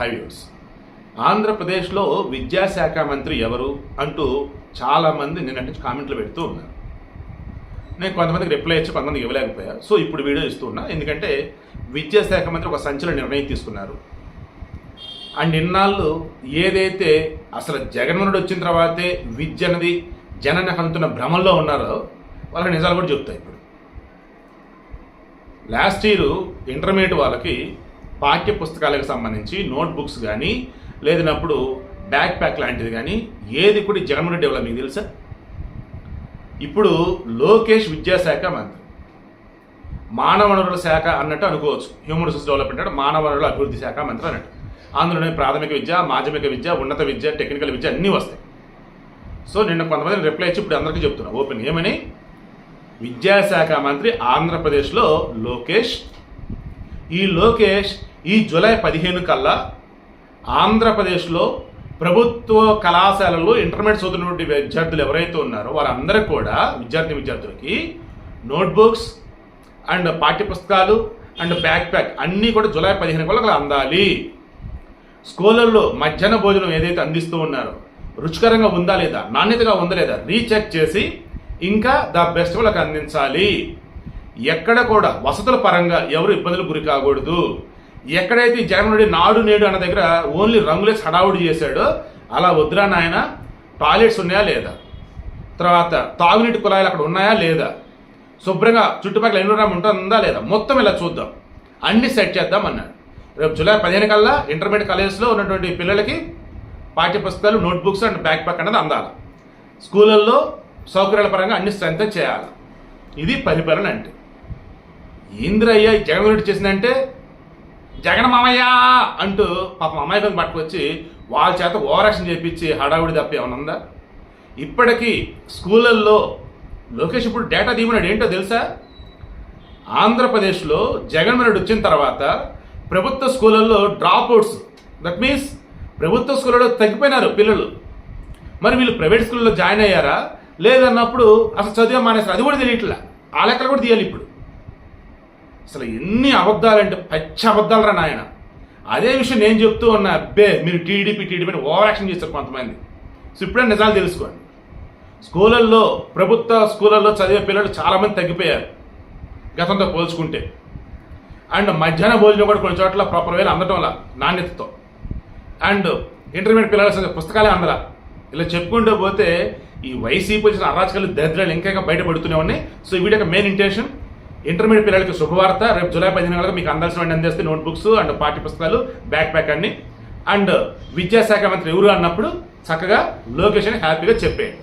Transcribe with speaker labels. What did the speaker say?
Speaker 1: Highways. ఆంధ్రప్రదేశ్లో విద్యాశాఖ మంత్రి ఎవరు అంటూ చాలామంది నిన్నటి నుంచి కామెంట్లు పెడుతూ ఉన్నారు. నేను కొంతమందికి రిప్లై ఇచ్చి కొంతమందికి ఇవ్వలేకపోయా. సో ఇప్పుడు వీడియో ఇస్తున్నా ఎందుకంటే విద్యాశాఖ మంత్రి ఒక సంచలన నిర్ణయం తీసుకున్నారు. అండ్ ఇన్నాళ్ళు ఏదైతే అసలు జగన్మోహనుడు వచ్చిన తర్వాతే విద్య అనేది జనాన్ని కలుగుతున్న భ్రమంలో ఉన్నారో వాళ్ళకి నిజాలు కూడా చెప్తాయి ఇప్పుడు. లాస్ట్ ఇయర్ ఇంటర్మీడియట్ వాళ్ళకి పాఠ్య పుస్తకాలకు సంబంధించి నోట్బుక్స్ కానీ లేదన్నప్పుడు బ్యాక్ ప్యాక్ లాంటిది కానీ ఏది కూడా జగన్మోహన్ రెడ్డి ఇవ్వాలి మీకు తెలుసా? ఇప్పుడు లోకేష్ విద్యాశాఖ మంత్రి. మానవ వనరుల శాఖ అన్నట్టు అనుకోవచ్చు. హ్యూమన్ రిసోర్స్ డెవలప్మెంట్ అంటే మానవ వనరుల అభివృద్ధి శాఖ మంత్రి అన్నట్టు. అందులోనే ప్రాథమిక విద్య మాధ్యమిక విద్య ఉన్నత విద్య టెక్నికల్ విద్య అన్నీ వస్తాయి. సో నిన్న కొంతమంది రిప్లై ఇచ్చి ఇప్పుడు అందరికీ చెప్తున్నా. ఓపెన్ ఏమని? విద్యాశాఖ మంత్రి ఆంధ్రప్రదేశ్లో లోకేష్ ఈ లోకేష్ ఈ జూలై పదిహేను కల్లా ఆంధ్రప్రదేశ్లో ప్రభుత్వ కళాశాలలో ఇంటర్మీడియట్ చదువుతున్నటువంటి విద్యార్థులు ఎవరైతే ఉన్నారో వారందరూ కూడా విద్యార్థి విద్యార్థులకి నోట్బుక్స్ అండ్ పాఠ్యపుస్తకాలు అండ్ బ్యాక్ ప్యాక్ అన్నీ కూడా జూలై పదిహేను కల్లా అందాలి. స్కూళ్ళల్లో మధ్యాహ్న భోజనం ఏదైతే అందిస్తూ ఉన్నారో రుచికరంగా ఉందా లేదా నాణ్యతగా ఉందా లేదా రీచెక్ చేసి ఇంకా ద బెస్ట్ వాళ్ళకి అందించాలి. ఎక్కడ కూడా వసతుల పరంగా ఎవరు ఇబ్బందులు గురి కాకూడదు. ఎక్కడైతే జగన్ రెడ్డి నాడు నేడు అన్న దగ్గర ఓన్లీ రంగులేసి హడావుడి చేశాడో అలా వద్దురా నాయన టాయిలెట్స్ ఉన్నాయా లేదా? తర్వాత తాగునీటి కుళాయిలు అక్కడ ఉన్నాయా లేదా? శుభ్రంగా చుట్టుపక్కల ఎన్విరాన్మెంట్ ఉంటుందా లేదా? మొత్తం ఇలా చూద్దాం. అన్ని సెట్ చేద్దాం అన్నాడు. రేపు జూలై పదిహేను కల్లా ఇంటర్మీడియట్ కాలేజెస్లో ఉన్నటువంటి పిల్లలకి పాఠ్యపుస్తకాలు నోట్బుక్స్ అండ్ బ్యాక్ ప్యాక్ అనేది అందాలి. స్కూళ్ళల్లో సౌకర్యాల పరంగా అన్ని స్ట్రెంత్ చేయాలి. ఇది పరిపాలన అంటే. ఇంద్రయ్య జగన్ రెడ్డి చేసిందంటే? జగన్ మామయ్య అంటూ పాపం అమాయకం పట్టుకొచ్చి వాళ్ళ చేత ఓవరాక్షన్ చేపించి హడావుడి తప్ప ఏమైనా ఉందా? ఇప్పటికీ స్కూళ్ళల్లో లోకేష్ ఇప్పుడు డేటా తీయమన్నాడు. ఏంటో తెలుసా? ఆంధ్రప్రదేశ్లో జగన్మోహన్ రెడ్డి వచ్చిన తర్వాత ప్రభుత్వ స్కూళ్ళల్లో డ్రాప్ అవుట్స్ దట్ మీన్స్ ప్రభుత్వ స్కూళ్ళలో తగ్గిపోయినారు పిల్లలు. మరి వీళ్ళు ప్రైవేట్ స్కూల్లో జాయిన్ అయ్యారా? లేదన్నప్పుడు అసలు చదివే మానేసారు అది కూడా తెలియట్లే. ఆ లెక్కలు కూడా తీయాలి ఇప్పుడు. అసలు ఎన్ని అబద్ధాలంటే పచ్చి అబద్ధాలరా నాయన. అదే విషయం నేను చెప్తూ ఉన్నా అబ్బే మీరు టీడీపీ టీడీపీ ఓవర్ యాక్షన్ చేస్తారు కొంతమంది. సో ఇప్పుడే నిజాలు తెలుసుకోండి. స్కూళ్ళల్లో ప్రభుత్వ స్కూళ్ళల్లో చదివే పిల్లలు చాలామంది తగ్గిపోయారు గతంతో పోల్చుకుంటే. అండ్ మధ్యాహ్న భోజనం కూడా కొన్ని చోట్ల ప్రాపర్ వేలు అందటం వల్ల నాణ్యతతో. అండ్ ఇంటర్మీడియట్ పిల్లల చదివే పుస్తకాలే అందరా ఇలా చెప్పుకుంటూ పోతే ఈ వైసీపీ వచ్చిన అరాచకాలు దరిద్రాలు ఇంకా ఇంకా బయటపడుతూనే ఉన్నాయి. సో ఈ వీడియో మెయిన్ ఇంటెన్షన్ ఇంటర్మీడియట్ పిల్లలకి శుభవార్త. రేపు జూలై పదిహేను మీకు అందాల్సిన అందేస్తే నోట్బుక్స్ అండ్ పాఠ్య పుస్తకాలు బ్యాక్ ప్యాక్ అన్ని. అండ్ విద్యాశాఖ మంత్రి ఎవరు అన్నప్పుడు చక్కగా లొకేషన్ హ్యాపీగా చెప్పేయండి.